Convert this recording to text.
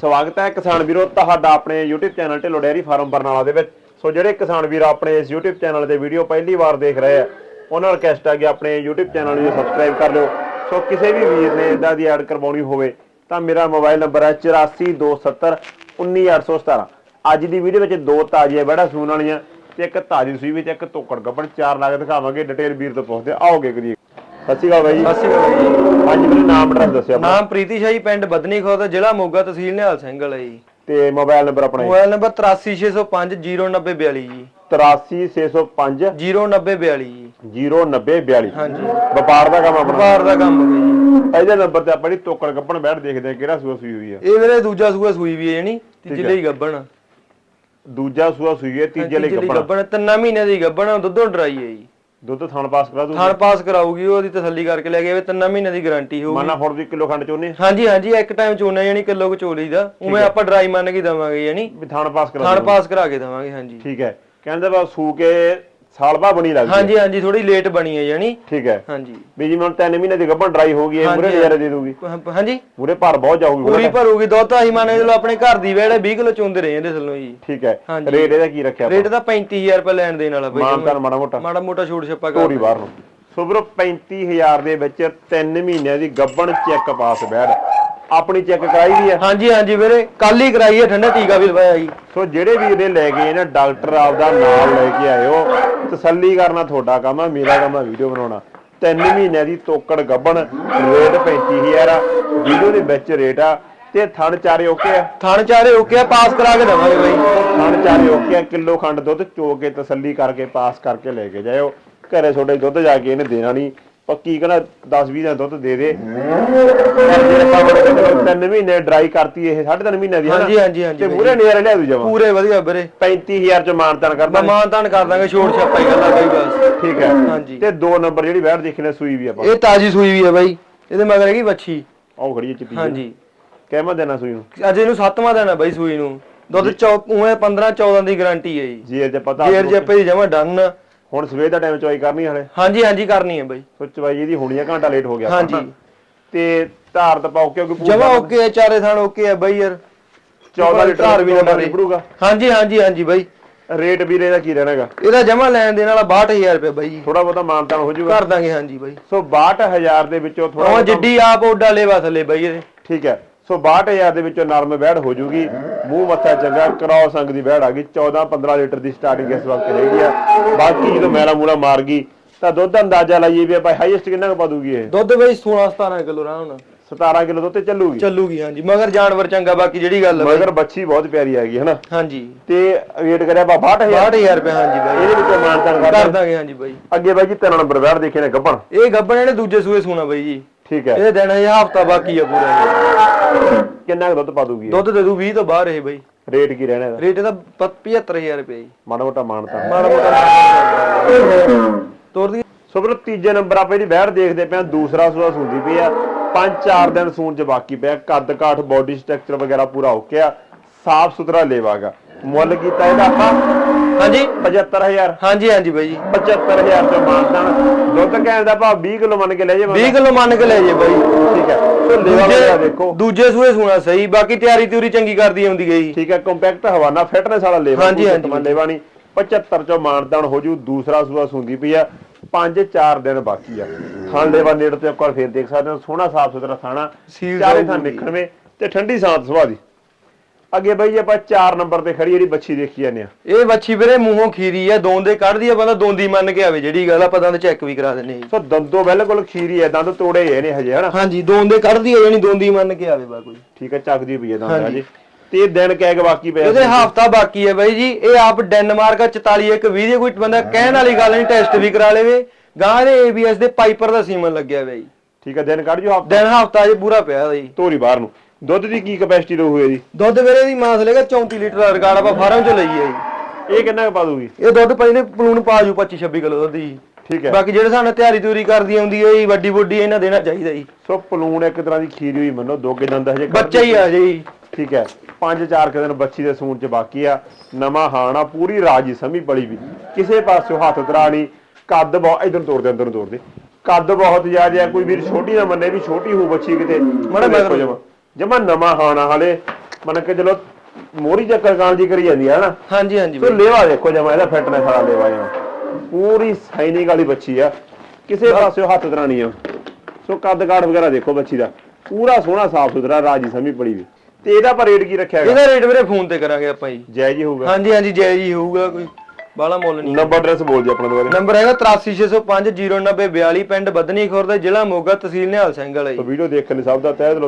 ਸਵਾਗਤ ਹੈ ਕਿਸਾਨ ਵੀਰੋ ਤੁਹਾਡਾ ਆਪਣੇ YouTube channel Dhillon dairy farm Barnala ਦੇ ਵਿੱਚ। ਸੋ ਜਿਹੜੇ ਕਿਸਾਨ ਵੀਰ ਆਪਣੇ ਇਸ YouTube ਚੈਨਲ ਤੇ ਵੀਡੀਓ ਪਹਿਲੀ ਵਾਰ ਦੇਖ ਰਹੇ ਆ, ਉਹਨਾਂ ਨੂੰ ਰਿਕਵੈਸਟ ਹੈ ਕਿ ਆਪਣੇ YouTube ਚੈਨਲ ਨੂੰ ਸਬਸਕ੍ਰਾਈਬ ਕਰ ਲਿਓ ਸੋ ਕਿਸੇ ਵੀ ਵੀਰ ਨੇ ਇਦਾਂ ਦੀ ਐਡ ਕਰਵਾਉਣੀ ਹੋਵੇ ਤਾਂ ਮੇਰਾ ਮੋਬਾਈਲ ਨੰਬਰ ਹੈ 8427 19817 ਅੱਜ ਦੀ ਵੀਡੀਓ ਵਿੱਚ ਦੋ ਤਾਜ਼ੀਆਂ ਬੜਾ ਸੂਣ ਵਾਲੀਆਂ ਤੇ ਇੱਕ ਤਾਜ਼ੀ ਸੂਈ ਵਿੱਚ ਇੱਕ ਤੋਕੜ ਗੱਬਣ। ਚਾਰ ਲੱਗ ਦਿਖਾਵਾਂਗੇ ਡਿਟੇਲ ਵੀਰ ਤੋਂ ਪੁੱਛਦੇ ਆਓਗੇ ਕਰੀਏ। ਸਤਿ ਸ਼੍ਰੀ ਅਕਾਲ ਬਾਈ ਜੀ। ਸਤਿ ਸ਼੍ਰੀ ਅਕਾਲ ਜੀ। ਅੱਜ ਮੇਰੇ ਨਾਮ ਐਡਰੈਸ ਦੱਸਿਓ ਆਪਣਾ। ਨਾਮ ਪ੍ਰੀਤੀ ਸ਼ਾਹੀ ਪਿੰਡ ਬਦਨੀ ਖੁਰਦ ਜ਼ਿਲ੍ਹਾ ਮੋਗਾ ਤਹਿਸੀਲ ਨਿਹਾਲ ਸਿੰਘਲ ਹੈ ਜੀ। ਤੇ ਮੋਬਾਈਲ ਨੰਬਰ ਆਪਣਾ ਮੋਬਾਈਲ ਨੰਬਰ 83605 0942 ਜੀ। 83605 0942 ਜੀ। 0942 ਹਾਂਜੀ। ਵਪਾਰ ਦਾ ਕੰਮ ਆਪਣਾ। ਵਪਾਰ ਦਾ ਕੰਮ ਹੈ ਜੀ। ਇਹਦੇ ਨੰਬਰ ਤੇ ਆਪਾਂ ਜਿਹੜੀ ਤੋਕੜ ਗੱਪਣ ਬੈਠ ਦੇਖਦੇ ਆ ਕਿਹੜਾ ਸੂਆ ਸੂਈ ਹੋਈ ਆ। ਇਹ ਵੀਰੇ ਦੂਜਾ ਸੂਆ ਸੂਈ ਵੀ ਹੈ ਜਣੀ ਤੀਜੇ। ਲਈ ਗੱਬਣ। ਦੂਜਾ ਸੂਆ ਸੂਈ ਹੈ ਤੀਜੇ ਲਈ ਗੱਬਣ। ਤਿੰਨਾਂ ਮਹੀਨੇ ਦੀ ਗੱਬਣ ਦੁੱਧੋਂ ਡਰਾਈ ਹੈ ਜੀ। ਦੁੱਧ ਥਣ ਪਾਸ ਕਰਾ ਦੂ ਥਣ ਪਾਸ ਕਰਾਊਗੀ ਉਹਦੀ ਤਸੱਲੀ ਕਰਕੇ ਲੈ ਕੇ ਆਵੇ ਤਿੰਨਾਂ ਮਹੀਨੇ ਦੀ ਗਾਰੰਟੀ ਹੋਊਗੀ। ਮਾਨਾ ਫੋੜ ਦੀ ਕਿਲੋ ਖੰਡ ਚੋਨੇ? ਹਾਂਜੀ ਹਾਂਜੀ ਇੱਕ ਟਾਈਮ ਚੋਣਾ ਜਾਨੀ ਕਿਲੋ ਕੁ ਚੋਲੀ ਦਾ। ਉਵੇਂ ਆਪਾਂ ਡਰਾਈ ਮੰਨ ਕੇ ਦਵਾਂਗੇ ਜਾਨੀ ਵੀ ਥਣ ਪਾਸ ਕਰਾ ਥਣ ਦੂੰਗਾ। ਪਾਸ ਕਰਾ ਕੇ ਦਵਾਂਗੇ ਹਾਂਜੀ। ਠੀਕ ਹੈ। ਕਹਿੰਦੇ ਬਾ ਸੂ ਕੇ ਸਾਲ ਬਾਅਦ ਬਣੀ ਲੱਗਦੀ। ਹਾਂਜੀ ਹਾਂਜੀ ਥੋੜੀ ਲੇਟ ਬਣੀ ਹੈ ਜਾਨੀ ਠੀਕ ਹੈ। ਹਾਂਜੀ। ਵੀ ਜਿਵੇਂ ਹੁਣ 3 ਮਹੀਨੇ ਦੀ ਗੱਪਣ ਡਰਾਈ ਹੋ ਗਈ ਹੈ ਮੂਰੇ ਨਜ਼ਾਰੇ ਦੇ ਦੂਗੀ ਹਾਂਜੀ। ਮੂਰੇ ਭਰ ਬਹੁਤ ਜਾਊਗੀ ਪੂਰੀ। ਭਰੂਗੀ ਦੁੱਧ ਅਸੀਂ ਮੰਨ ਚਲੋ ਆਪਣੇ ਘਰ ਦੀ ਵੇੜੇ 20 ਕਿਲੋ ਚੁੰਦੇ ਰਹੇ ਇਹਦੇ ਥੱਲੋਂ ਜੀ। ਠੀਕ ਹੈ। ਰੇਟ ਇਹਦਾ ਕੀ ਰੱਖਿਆ ਰੇਟ ਤਾਂ 35000 ਰੁਪਏ ਲੈਣ ਦੇਣ ਵਾਲਾ ਬਈ ਮਾਨਤਾਨ ਮਾੜਾ ਮੋਟਾ। ਮਾੜਾ ਮੋਟਾ ਛੋਟ ਛੱਪਾ ਕਰ ਧੋਰੀ ਬਾਹਰ ਨੂੰ। ਸੋ ਵੀਰੋ 35000 ਦੇ ਵਿੱਚ 3 ਮਹੀਨਿਆਂ ਦੀ ਗੱਬਣ ਚੈੱਕ ਪਾਸ ਬੈੜ ਆਪਣੀ ਚੈੱਕ ਕਰਾਈ ਵੀ ਹੈ ਹਾਂਜੀ ਹਾਂਜੀ ਵੀਰੇ ਕੱਲ ਹੀ ਕਰਾਈ ਹੈ ਠੰਡਾ ਟੀਕਾ ਵੀ ਲਵਾਇਆ ਜੀ। ਸੋ ਜਿਹੜੇ ਵੀਰ ਨੇ ਲੈ ਗਏ ਨੇ ਡਾਕਟਰ ਆਪਦਾ ਨਾਲ ਲੈ ਕੇ ਆਇਓ। ਤਸੱਲੀ ਕਰਨਾ ਤੁਹਾਡਾ ਕੰਮ ਆ ਮੇਰਾ ਕੰਮ ਆ ਵੀਡੀਓ ਬਣਾਉਣਾ। 3 ਮਹੀਨਿਆਂ ਦੀ ਤੋਕੜ ਗੱਬਣ ਰੇਟ 35000 ਆ ਵੀਡੀਓ ਦੇ ਵਿੱਚ ਰੇਟ ਆ ਤੇ ਥਣ ਚਾਰੇ ਓਕੇ ਆ? ਥਣ ਚਾਰੇ ਓਕੇ ਆ ਪਾਸ ਕਰਾ ਕੇ ਦੇਵਾਂਗੇ ਬਈ। ਥਣ ਚਾਰੇ ਓਕੇ ਆ ਕਿਲੋ ਖੰਡ ਦੁੱਧ ਚੋ ਕੇ ਤਸੱਲੀ ਕਰਕੇ ਪਾਸ ਕਰਕੇ ਲੈ ਕੇ ਜਾਇਓ। ਘਰੇ ਤੁਹਾਡੇ ਦੁੱਧ ਜਾ ਕੇ ਇਹਨੇ ਦੇਣਾ ਨਹੀਂ। ਪੱਕੀ ਕਹਿੰਦਾ 10 20 ਦਿਨ ਦੁੱਧ ਦੇ ਦੇ। ਜੇ ਤਿੰਨ ਮਹੀਨੇ ਡਰਾਈ ਕਰਤੀ ਇਹ 3.5 ਮਹੀਨੇ ਦੀ? ਹਾਂਜੀ, ਹਾਂਜੀ, ਹਾਂਜੀ ਤੇ। ਮੂਰੇ ਨਜ਼ਾਰੇ ਲਿਆ ਦੂ ਜਮਾ ਪੂਰੇ ਵਧੀਆ ਵੀਰੇ। 35000 ਚ ਮਾਨਤਾਨ ਕਰਦਾ। ਮਾਨ ਤਾਨ ਕਰ ਦਾਂਗੇ ਛੋਟ ਛੱਪਾ ਹੀ ਗੱਲਾਂ ਬਈ ਬਸ। ਠੀਕ ਹੈ। ਹਾਂਜੀ। ਤੇ ਦੋ ਨੰਬਰ ਜਿਹੜੀ ਬੈਠ ਦੇਖਣੇ ਸੂਈ ਵੀ ਆਪਾਂ। ਇਹ ਤਾਜੀ ਸੂਈ ਵੀ ਹੈ ਬਾਈ। ਇਹਦੇ ਮਗਰ ਹੈਗੀ ਵੱਛੀ। ਆਹ ਖੜੀ ਚਿੱਟੀ ਹਾਂਜੀ। ਕਹਿਮਾ ਦੇਣਾ ਸੂਈ ਨੂੰ? ਅੱਜ ਇਹਨੂੰ ਸੱਤਵਾਂ ਦਿਨ ਹੈ ਬਾਈ ਸੂਈ ਨੂੰ। ਦੁੱਧ ਚੌ ਉਵੇਂ 15 14 ਦੀ ਗਾਰੰਟੀ ਹੈ ਜੀ। ਜੀਰ ਜੇ ਪਤਾ ਜੇਰ ਜੱਪੇ ਦੀ ਜਮਾ ਡਨ ਹੁਣ ਸਵੇਰ ਦਾ ਟਾਈਮ ਚੋਈ ਕਰਨੀ ਹਲੇ? ਹਾਂਜੀ ਹਾਂਜੀ ਕਰਨੀ ਹੈ ਬਾਈ। ਸੋ ਚਵਾਈ ਇਹਦੀ ਹੋਣੀ ਆ ਘੰਟਾ ਲੇਟ ਹੋ ਗਿਆ। ਹਾਂਜੀ। ਤੇ ਧਾਰ ਤਾਂ ਪਾਓ ਕਿਉਂਕਿ ਪੂਰਾ ਜਮਾ ਓਕੇ ਹੈ ਚਾਰੇ ਥਾਣ ਓਕੇ ਹੈ ਬਾਈ ਯਾਰ। 14 ਲੀਟਰ ਧਾਰ ਵੀ ਨਾ ਨਿਕਲੂਗਾ ਹਾਂਜੀ ਹਾਂਜੀ ਹਾਂਜੀ ਬਾਈ। ਰੇਟ ਵੀਰੇ ਦਾ ਕੀ ਰਹਿਣਾਗਾ ਇਹਦਾ ਜਮਾ ਲੈਣ ਦੇਣ ਵਾਲਾ 62000 ਰੁਪਏ ਬਾਈ। ਜੀ ਥੋੜਾ ਬਹੁਤਾ ਮਾਨਤਾਨ ਹੋ ਜਾਊਗਾ ਕਰ ਦਾਂਗੇ ਹਾਂਜੀ ਬਾਈ। ਸੋ 62000 ਦੇ ਵਿੱਚੋਂ ਥੋੜਾ ਉਹ ਜਿੱਡੀ ਆਪ ਓਡਾ ਲੇਵਾ ਥੱਲੇ ਬਾਈ ਇਹਦੇ। ਠੀਕ ਹੈ। ਸੋ 62000 ਦੇ ਵਿੱਚੋਂ ਨਰਮ ਬੈੜ ਹੋ ਜੂਗੀ। ਮੂੰਹ ਮੱਥਾ ਚੰਗਾ ਕ੍ਰਾਸ ਅੰਗ ਦੀ ਬੈੜ ਆ ਗਈ 14 15 ਲੀਟਰ ਦੀ ਸਟਾਰਟਿੰਗ ਇਸ ਵਕਤ ਹੈਗੀ ਆ। ਬਾਕੀ ਜਦੋਂ ਮੈਲਾ ਮੂਲਾ ਮਾਰ ਗਈ ਤਾਂ ਦੁੱਧ ਦਾ ਅੰਦਾਜ਼ਾ ਲਾਈਏ ਵੀ ਆਪਾਂ ਹਾਈਐਸਟ ਕਿੰਨਾ ਕੁ ਪਾ ਦੂਗੀ ਇਹ? ਦੁੱਧ ਬਾਈ 16 17 ਕਿਲੋ ਆਰਾਮ ਨਾਲ। 17 ਕਿਲੋ ਦੁੱਧ ਤੇ ਚੱਲੂਗੀ? ਚੱਲੂਗੀ ਹਾਂਜੀ। ਮਗਰ ਜਾਨਵਰ ਚੰਗਾ ਬਾਕੀ ਜਿਹੜੀ ਗੱਲ ਹੈ ਮਗਰ ਬੱਚੀ ਬਹੁਤ ਪਿਆਰੀ ਹੈਗੀ ਹਨਾ? ਹਾਂਜੀ। ਤੇ ਰੇਟ ਕਰਿਆ ਆਪਾਂ 62000 62000 ਰੁਪਏ ਹਾਂਜੀ ਬਾਈ। ਇਹਦੇ ਵਿੱਚੋਂ ਮਾਨਤਾਨ ਕਰ ਦਾਂਗੇ ਹਾਂਜੀ ਬਾਈ। ਅੱਗੇ ਬਾਈ ਜੀ ਤਿੰਨ ਨੰਬਰ ਬੈੜ ਦੇਖੇ ਨੇ ਗੱਭਣ ਇਹ ਗੱਬਣ ਇਹਨੇ ਦੂਜੇ ਸੂਏ ਸੂਣਾ ਬਾਈ ਜੀ। ਠੀਕ ਹੈ। ਇਹਦੇ ਦਿਨ ਹਜੇ ਹਫਤਾ ਬਾਕੀ ਆ ਪੂਰਾ। ਕਿੰਨਾ ਕੁ ਦੁੱਧ ਪਾ ਦੂਗੀ? ਦੁੱਧ ਦੇ ਦੂ 20 ਤੋਂ ਬਾਹਰ ਇਹ ਬਾਈ। ਰੇਟ ਕੀ ਰਹਿਣਾ ਇਹਦਾ? ਰੇਟ ਇਹਦਾ 75000 ਰੁਪਏ ਜੀ। ਮਾੜਾ ਮੋਟਾ ਮਾਨਤਾ। ਮਾੜਾ ਮੋਟਾ ਤੋਰ ਦੀ ਸੋ ਵੀਰੋ ਤੀਜੇ ਨੰਬਰ ਆਪਾਂ ਜਿਹੜੀ ਬੈੜ ਦੇਖਦੇ ਪਏ ਆ ਦੂਸਰਾ ਸੂਆ ਸੁੰਦੀ ਪਈ ਆ। ਪੰਜ ਚਾਰ ਦਿਨ ਸੂਣ ਚ ਬਾਕੀ ਪਿਆ। ਕੱਦ ਕਾਠ ਬੋਡੀ ਸਟਰਕਚਰ ਵਗੈਰਾ ਪੂਰਾ ਓਕੇ ਆ। ਸਾਫ਼ ਸੁਥਰਾ ਲੇਵਾਗਾ ਮੁੱਲ ਕੀਤਾ ਇਹਦਾ ਆਪਾਂ। ਹਾਂਜੀ। 75000 ਹਾਂਜੀ ਹਾਂਜੀ ਬਾਈ ਜੀ। 75000 ਤੇ ਮਾਨਦਾਨ ਦੁੱਧ ਕਹਿਣ ਦਾ ਭਾਅ 20 ਕਿਲੋ ਮੰਨ ਕੇ ਲੈ ਜੇ ਬੰਦਾ। 20 ਕਿਲੋ ਮੰਨ ਕੇ ਲੈ ਜੇ ਬਾਈ। ਠੀਕ ਹੈ। ਸੋ ਲੇਵਾ ਵਗੈਰਾ ਦੇਖੋ। ਦੂਜੇ ਸੂਏ ਸੂਣਾ ਸਹੀ ਬਾਕੀ ਤਿਆਰੀ ਤਿਉਰੀ ਚੰਗੀ ਕਰਦੀ ਆਉਂਦੀ ਗਈ। ਠੀਕ ਹੈ ਕੰਪੈਕਟ ਹਵਾਨਾ ਫਿਟਨੈਸ ਵਾਲਾ ਲੇਵਾ ਹਾਂਜੀ, ਹਾਂਜੀ। ਲੇਵਾ ਨਹੀਂ। 75 ਚੋਂ ਮਾਨਦਾਨ ਹੋ ਜੂ ਦੂਸਰਾ ਸੂਆ ਸੁੰਦੀ ਪਈ ਆ। 5-4 ਦਿਨ ਬਾਕੀ ਆ। ਥਾਂ ਲੇਵਾ ਨੇੜੇ ਤੇ ਇੱਕ ਵਾਰ ਫੇਰ ਦੇਖ ਸਕਦੇ ਹੋ। ਸੋਹਣਾ ਸਾਫ਼ ਸੁਥਰਾ ਥਾਣਾ ਚਾਰੇ ਥਾਂ। ਨਿਕਲਵੇਂ ਤੇ ਠੰਡੀ ਸਾਂਤ ਸੁਭਾਅ ਦੀ। ਅੱਗੇ ਬਈ ਆਪਾਂ 4 ਨੰਬਰ ਤੇ ਖੜੀ ਜਿਹੜੀ ਬੱਚੀ ਦੇਖੀ ਜਾਂਦੇ ਆ। ਇਹ ਵੱਛੀ ਵੀਰੇ ਮੂੰਹੋਂ ਖੀਰੀ ਆ ਦੋਂਦ ਦੇ ਕੱਢਦੀ ਆ ਬੰਦਾ ਦੋਂਦੀ ਮੰਨ ਕੇ ਆਵੇ ਜਿਹੜੀ ਗੱਲ ਆਪਾਂ ਦੰਦ ਚੈੱਕ ਵੀ ਕਰਾ ਦਿੰਨੇ ਸੋ ਦੰਦੋ ਬਿਲਕੁਲ ਖੀਰੀ ਐ ਦੰਦ ਤੋੜੇ ਹੋਏ ਨੇ ਹਜੇ ਹਨਾ? ਹਾਂਜੀ ਦੋਂਦ ਦੇ ਕੱਢਦੀ ਆ ਜਾਨੀ ਦੋਂਦੀ ਮੰਨ ਕੇ ਆਵੇ ਬਾ ਕੋਈ। ਠੀਕ ਹੈ ਚੱਕਦੀ ਪਈ ਐ ਦੰਦ ਹਾਂਜੀ। ਹਜੇ। ਤੇ ਇਹ ਦਿਨ ਕਹਿ ਕੇ ਬਾਕੀ ਪਿਆ ਇਹਦੇ ਹਫਤਾ ਬਾਕੀ ਹੈ ਬਾਈ ਜੀ ਇਹ ਆਪ ਡੈਨਮਾਰਕ ਆ 44 ਇੱਕ 20 ਦੇ ਕੋਈ ਬੰਦਾ ਕਹਿਣ ਵਾਲੀ ਗੱਲ ਨਹੀਂ ਟੈਸਟ ਵੀ ਕਰਾ ਲੇਵੇ। ਗਾਂ ਦੇ ABS ਦੇ ਪਾਈਪਰ ਦਾ ਸੀਮਨ ਲੱਗਿਆ ਬਾਈ। ਠੀਕ ਹੈ ਦਿਨ ਕੱਢ ਜੋ ਹਫਤਾ। ਦਿਨ ਹਫਤਾ ਜੇ ਪੂਰਾ ਪਿਆ ਜੀ ਤੋਰੀ ਬਾਹਰ ਨੂੰ। ਦੁੱਧ ਦੀ ਕੀ ਕਪੈਸਿਟੀ ਰਹੂ ਇਹਦੀ ਦੁੱਧ ਵੀਰੇ ਦੀ ਮਾਸ ਲੇਗਾ 34 ਲੀਟਰ ਦਾ ਰਿਕਾਰਡ ਆਪਾਂ ਫਾਰਮ ਚ ਲਈ ਹੈ ਜੀ। ਇਹ ਕਿੰਨਾ ਕੁ ਪਾ ਦੂਗੀ ਇਹ ਦੁੱਧ ਪਹਿਲੇ ਪਲੂਣ ਪਾ ਜੂ 25 26 ਕਿਲੋ ਦੁੱਧ ਜੀ। ਠੀਕ ਹੈ। ਬਾਕੀ ਜਿਹੜੇ ਸਾਨੂੰ ਤਿਆਰੀ ਤਿਉਰੀ ਕਰਦੀ ਆਉਂਦੀ ਹੈ ਜੀ ਵੱਡੀ ਵੱਡੀ ਇਹਨਾਂ ਦੇਣਾ ਚਾਹੀਦਾ ਜੀ। ਸੋ ਪਲੂਣ ਇੱਕ ਤਰ੍ਹਾਂ ਦੀ ਖੀਰੀ ਹੋਈ ਮੰਨੋ ਦੋ ਕੇ ਦੰਦ ਹਜੇ ਬੱਚਾ ਹੀ ਆ ਜੀ। ਠੀਕ ਹੈ। ਪੰਜ ਚਾਰ ਕੁ ਦਿਨ ਬੱਚੀ ਦੇ ਸੂਣ ਚ ਬਾਕੀ ਆ। ਨਵਾਂ ਹਾਣਾ ਪੂਰੀ ਰਾਜੀ ਸਮੀ ਬੜੀ ਵੀ। ਕਿਸੇ ਪਾਸਿਓਂ ਹੱਥ ਤਰਾਣੀ ਕੱਦ ਬਹੁਤ ਇਧਰ ਤੋੜ ਦੇ ਅੰਦਰ ਨੂੰ ਤੋੜ ਦੇ। ਕੱਦ ਬਹੁਤ ਜ਼ਿਆਦਾ ਹੈ ਕੋਈ ਵੀਰ ਛੋਟੀ ਨਾ ਮੰਨੇ ਵੀ ਛੋਟੀ ਹੋ ਬੱਚੀ ਕਿਤੇ। ਮਾੜਾ ਮਗਰ ਜਮਾ ਜਮਾ ਨਵਾਂ ਹਾਣਾ ਹਾਲੇ ਮੰਨ ਕੇ ਚਲੋ ਮੋਰੀ ਚੱਕਰ ਕਾਲ ਜੀ ਕਰੀ ਜਾਂਦੀ ਹੈ ਹਨਾ ਹਾਂਜੀ ਹਾਂਜੀ ਸੋ ਬਾਈ। ਲੇਵਾ ਦੇਖੋ ਜਮਾ ਇਹਦਾ ਫਿਟਨੈਸ ਵਾਲਾ ਲੇਵਾ ਆ ਪੂਰੀ ਸਾਈਨਿੰਗ ਵਾਲੀ ਬੱਚੀ ਆ। ਕਿਸੇ ਪਾਸਿਓ ਹੱਥ ਦਰਾ ਨਹੀਂ ਆ। ਸੋ ਕੱਦ ਕਾਠ ਵਗੈਰਾ ਦੇਖੋ ਬੱਚੀ ਦਾ। ਪੂਰਾ ਸੋਹਣਾ ਸਾਫ਼ ਸੁਥਰਾ ਰਾਜੀ ਸਮੀ ਪੜੀ ਵੀ ਤੇ ਇਹਦਾ ਪਰ ਰੇਟ ਕੀ ਰੱਖਿਆ ਹੈਗਾ? ਇਹਦਾ ਰੇਟ ਵੀਰੇ ਫੋਨ ਤੇ ਕਰਾਂਗੇ ਆਪਾਂ ਜੀ। ਜਾਇਜ਼ ਹੀ ਹੋਊਗਾ। ਹਾਂਜੀ ਹਾਂਜੀ ਜੈ ਜੀ ਹੋਊਗਾ ਕੋਈ। ਬਾਲਾ ਮੁੱਲ ਨਹੀਂ। ਨੰਬਰ ਐਡਰੈਸ ਬੋਲ ਜੀ ਆਪਣਾ ਦੁਬਾਰਾ। ਨੰਬਰ ਹੈਗਾ 83605 0942 ਪਿੰਡ ਬਦਨੀ ਖੁਰਦ ਜ਼ਿਲ੍ਹਾ ਮੋਗਾ ਤਹਿਸੀਲ ਨਿਹਾਲ ਸਿੰਘ ਵਾਲਾ ਜੀ। ਵੀਡੀਓ ਦੇਖਣ ਲਈ ਸਭ ਦਾ ਤਹਿ ਦਿਲੋਂ